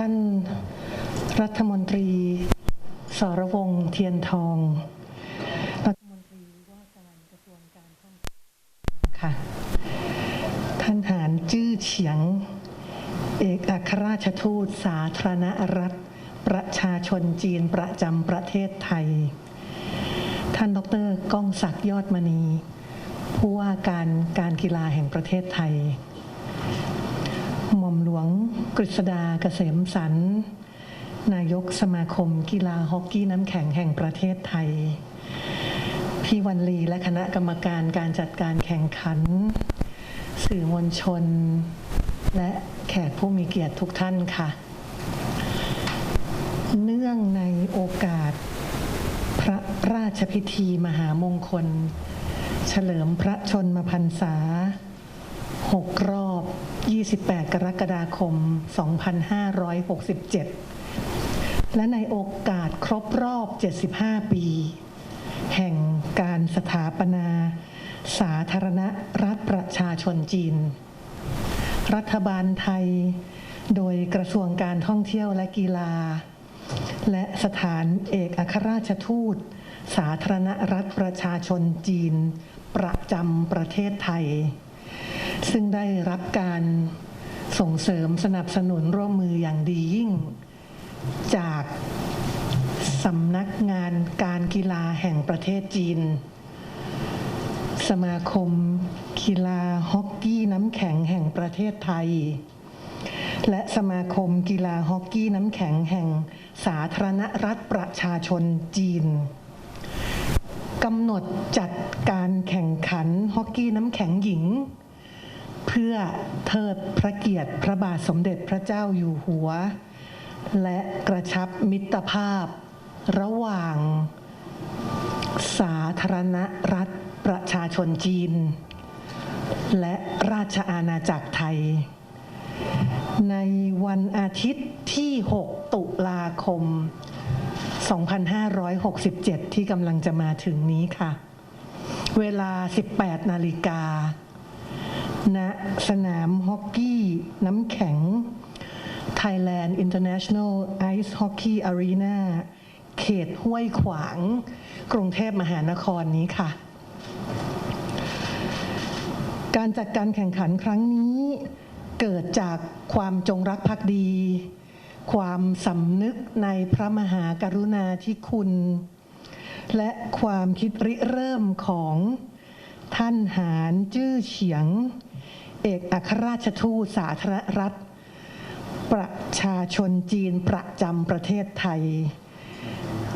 ท่านรัฐมนตรี สรวงศ์เทียนทอง รัฐมนตรีว่าการกระทรวงการท่องเที่ยวค่ะ ท่านหานจื้อเฉียง เอกอัครราชทูตสาธารณรัฐ ประชาชนจีนประจำประเทศไทย ท่านดรก้องศักดิ์ยอดมณี ผู้ว่าการการกีฬาแห่งประเทศไทย หม่อมหลวงกฤษดาเกษมสันนายกสมาคมกีฬาฮอกกี้น้ำแข็งแห่งประเทศไทย พี่วันลีและคณะกรรมการการจัดการแข่งขัน สื่อมวลชน และแขกผู้มีเกียรติทุกท่านค่ะ เนื่องในโอกาส พระราชพิธีมหามงคล เฉลิมพระชนมพรรษา 6 รอบ 28 กรกฎาคม 2567 และในโอกาสครบรอบ 75 ปี แห่งการสถาปนา สาธารณรัฐประชาชนจีน รัฐบาลไทย โดยกระทรวงการท่องเที่ยวและกีฬา และสถานเอกอัครราชทูต สาธารณรัฐประชาชนจีน ประจำประเทศไทย ซึ่งได้รับการส่งเสริมสนับสนุนร่วมมืออย่างดียิ่ง จากสำนักงานการกีฬาแห่งประเทศจีน สมาคมกีฬาฮอกกี้น้ำแข็งแห่งประเทศไทย และสมาคมกีฬาฮอกกี้น้ำแข็งแห่งสาธารณรัฐประชาชนจีนกำหนดจัดการแข่งขันฮอกกี้น้ำแข็งหญิง พื่อเทิดพระเกียรติพระบาทสมเด็จพระเจ้าอยู่หัว และกระชับมิตรภาพ ระหว่างสาธารณรัฐประชาชนจีน และราชอาณาจักรไทย ในวันอาทิตย์ที่ 6 ตุลาคม 2567 ที่กำลังจะมาถึงนี้ค่ะ เวลา 18 นาฬิกา ณสนามฮอกกี้น้ำแข็ง Thailand International Ice Hockey Arena เขตห้วยขวาง กรุงเทพมหานครนี้ค่ะ การจัดการแข่งขันครั้งนี้เกิดจากความจงรักภักดี ความสำนึกในพระมหากรุณาธิคุณ และความคิดริเริ่มของท่านหารจื้อเฉียง เอกอัครราชทูตสาธารณรัฐ ประชาชนจีนประจำประเทศไทย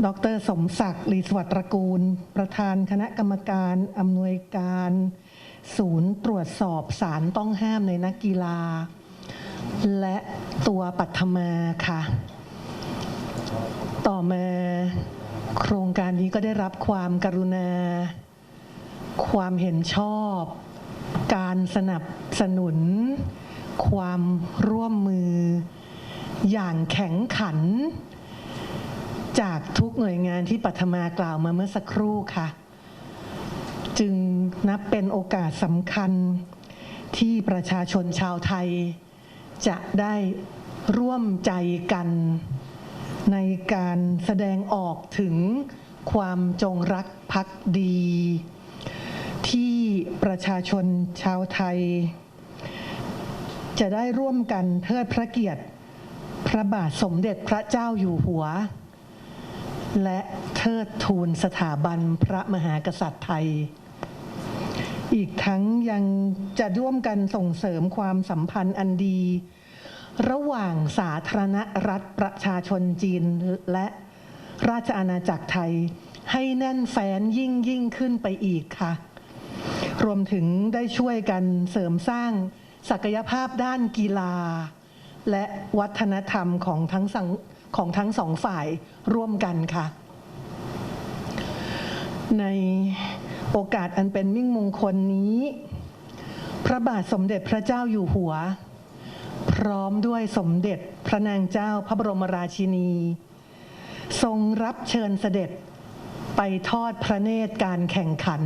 ดรสมศักดิ์ลีสวัสดิ์ตระกูล ประธานคณะกรรมการอำนวยการ ศูนย์ตรวจสอบสารต้องห้ามในนักกีฬา และตัวปัทมาค่ะ ต่อมาโครงการนี้ก็ได้รับความกรุณา ความเห็นชอบ การสนับสนุน ความร่วมมือ อย่างแข็งขัน จากทุกหน่วยงานที่ปัทมากล่าวมาเมื่อสักครู่ค่ะ จึงนับเป็นโอกาสสำคัญที่ประชาชนชาวไทย จะได้ร่วมใจกัน ในการแสดงออกถึงความจงรักภักดี ประชาชนชาวไทย จะได้ร่วมกันเทิดพระเกียรติ พระบาทสมเด็จพระเจ้าอยู่หัว และเทิดทูนสถาบันพระมหากษัตริย์ไทย อีกทั้งยังจะร่วมกันส่งเสริมความสัมพันธ์อันดี ระหว่างสาธารณรัฐประชาชนจีนและราชอาณาจักรไทยให้แน่นแฟ้นยิ่งยิ่งขึ้นไปอีกค่ะ รวมถึงได้ช่วยกันเสริมสร้างศักยภาพด้านกีฬา และวัฒนธรรมของทั้งสังของทั้งสองฝ่ายร่วมกันค่ะ ในโอกาสอันเป็นมิ่งมงคลนี้ พระบาทสมเด็จพระเจ้าอยู่หัว พร้อมด้วยสมเด็จพระนางเจ้าพระบรมราชินี ทรงรับเชิญเสด็จไปทอดพระเนตรการแข่งขัน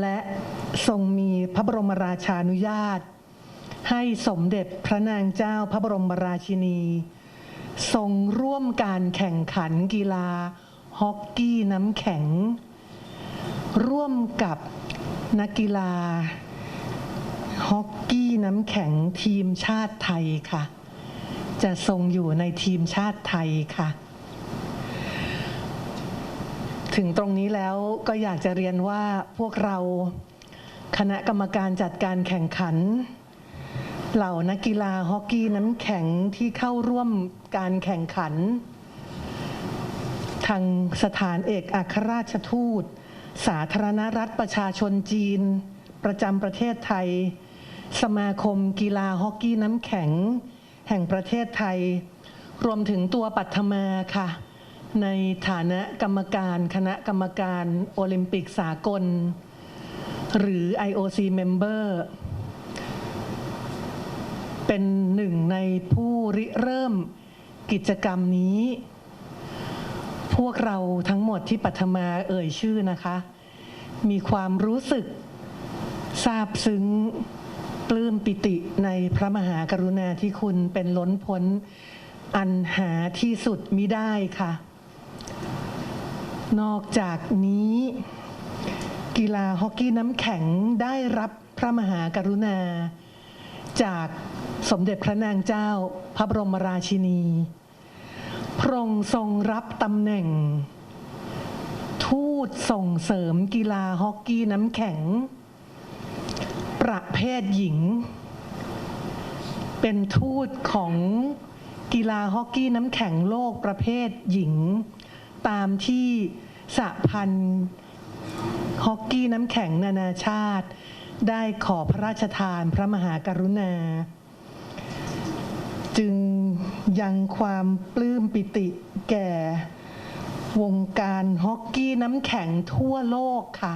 และทรงมีพระบรมราชานุญาต ให้สมเด็จพระนางเจ้าพระบรมราชินี ทรงร่วมการแข่งขันกีฬาฮอกกี้น้ำแข็ง ร่วมกับนักกีฬาฮอกกี้น้ำแข็งทีมชาติไทยค่ะ จะทรงอยู่ในทีมชาติไทยค่ะ ถึงตรงนี้แล้วก็อยากจะเรียนว่าพวกเราคณะกรรมการจัดการแข่งขัน เหล่านักกีฬาฮอกกี้น้ำแข็งที่เข้าร่วมการแข่งขัน ทางสถานเอกอัครราชทูต สาธารณรัฐประชาชนจีน ประจำประเทศไทย สมาคมกีฬาฮอกกี้น้ำแข็ง แห่งประเทศไทย รวมถึงตัวปัทมาค่ะ ในฐานะกรรมการคณะกรรมการโอลิมปิกสากล หรือ IOC Member เป็นหนึ่งในผู้ริเริ่มกิจกรรมนี้ พวกเราทั้งหมดที่ปัทมาเอ่ยชื่อนะคะ มีความรู้สึกซาบซึ้งปลื้มปิติในพระมหากรุณาธิคุณเป็นล้นพ้นอันหาที่สุดมิได้ค่ะ นอกจากนี้ กีฬาฮอกกี้น้ำแข็งได้รับพระมหากรุณา จากสมเด็จพระนางเจ้าพระบรมราชินี พระองค์ทรงรับตำแหน่ง ทูตส่งเสริมกีฬาฮอกกี้น้ำแข็ง ประเภทหญิง เป็นทูตของกีฬาฮอกกี้น้ำแข็งโลกประเภทหญิง ตามที่สหพันธ์ฮอกกี้น้ำแข็งนานาชาติ ได้ขอพระราชทานพระมหากรุณา จึงยังความปลื้มปิติแก่วงการฮอกกี้น้ำแข็งทั่วโลกค่ะ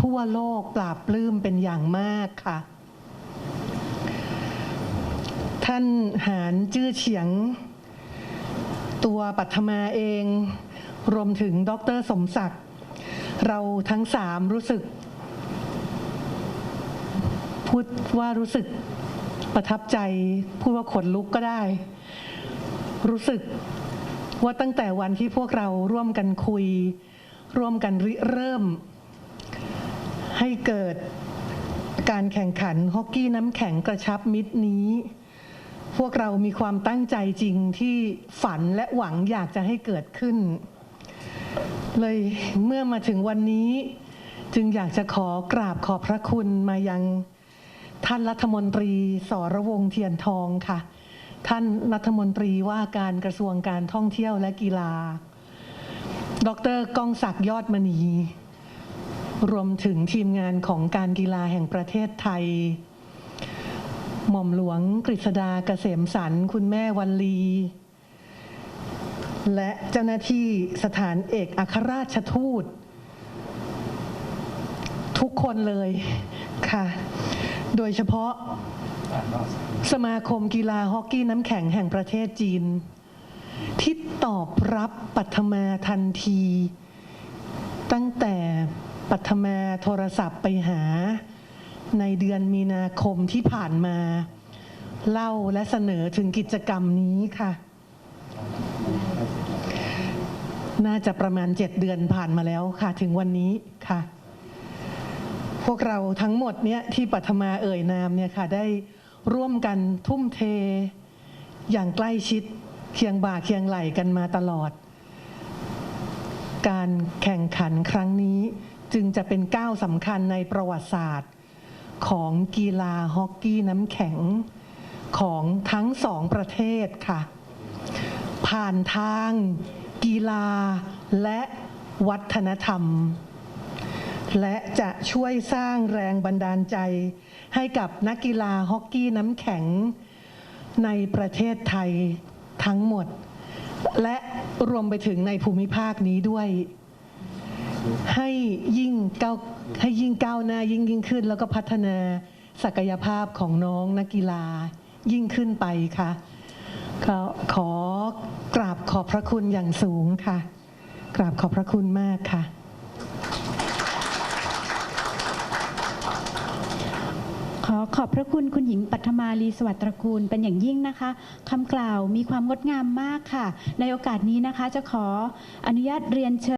ทั่วโลกปราบปลื้มเป็นอย่างมากค่ะ ท่านหานจื้อเฉียง ตัวปัทมาเอง รวมถึงดรสมศักดิ์ เราทั้งสามรู้สึก พูดว่ารู้สึกประทับใจ พูดว่าขนลุกก็ได้ รู้สึกว่าตั้งแต่วันที่พวกเราร่วมกันคุย ร่วมกันริเริ่ม ให้เกิดการแข่งขันฮอกกี้น้ำแข็งกระชับมิตรนี้ พวกเรามีความตั้งใจจริงที่ฝันและหวังอยากจะให้เกิดขึ้น เลยเมื่อมาถึงวันนี้ จึงอยากจะขอกราบขอบพระคุณมายังท่านรัฐมนตรีสรวงเทียนทองค่ะ ท่านรัฐมนตรีว่าการกระทรวงการท่องเที่ยวและกีฬา ดรกองศักดิ์ยอดมณี รวมถึงทีมงานของการกีฬาแห่งประเทศไทย หม่อมหลวงกฤษดาเกษมสันต์คุณแม่วันลี และเจ้าหน้าที่สถานเอกอัครราชทูต ทุกคนเลยค่ะ โดยเฉพาะสมาคมกีฬาฮอกกี้น้ำแข็งแห่งประเทศจีน ที่ตอบรับปัทมาทันที ตั้งแต่ปัทมาโทรศัพท์ไปหา ในเดือนมีนาคมที่ผ่านมา เล่าและเสนอถึงกิจกรรมนี้ค่ะ น่าจะประมาณเจ็ดเดือนผ่านมาแล้วค่ะถึงวันนี้ค่ะ พวกเราทั้งหมดเนี่ยที่ปัทมาเอ่ยนามเนี่ยค่ะได้ร่วมกันทุ่มเท อย่างใกล้ชิดเคียงบ่าเคียงไหลกันมาตลอด การแข่งขันครั้งนี้จึงจะเป็นก้าวสำคัญในประวัติศาสตร์ ของกีฬาฮอกกี้น้ำแข็งของทั้งสองประเทศค่ะ ผ่านทาง กีฬา และวัฒนธรรม และจะช่วยสร้างแรงบันดาลใจ ให้กับนักกีฬาฮอกกี้น้ำแข็ง ในประเทศไทยทั้งหมด และรวมไปถึงในภูมิภาคนี้ด้วย ให้ยิ่งก้าวให้ยิ่งก้าวหน้ายิ่งยิ่งขึ้น แล้วก็พัฒนาศักยภาพของน้องนักกีฬายิ่งขึ้นไปค่ะ ก็ขอกราบขอบพระคุณอย่างสูงค่ะ กราบขอบพระคุณมากค่ะ ขอขอบพระคุณคุณหญิงปัทมาลีสวัสดิ์ตระกูลเป็นอย่างยิ่งนะคะคำกล่าวมีความงดงามมากค่ะ ในโอกาสนี้นะคะจะขออนุญาตเรียนเชิญ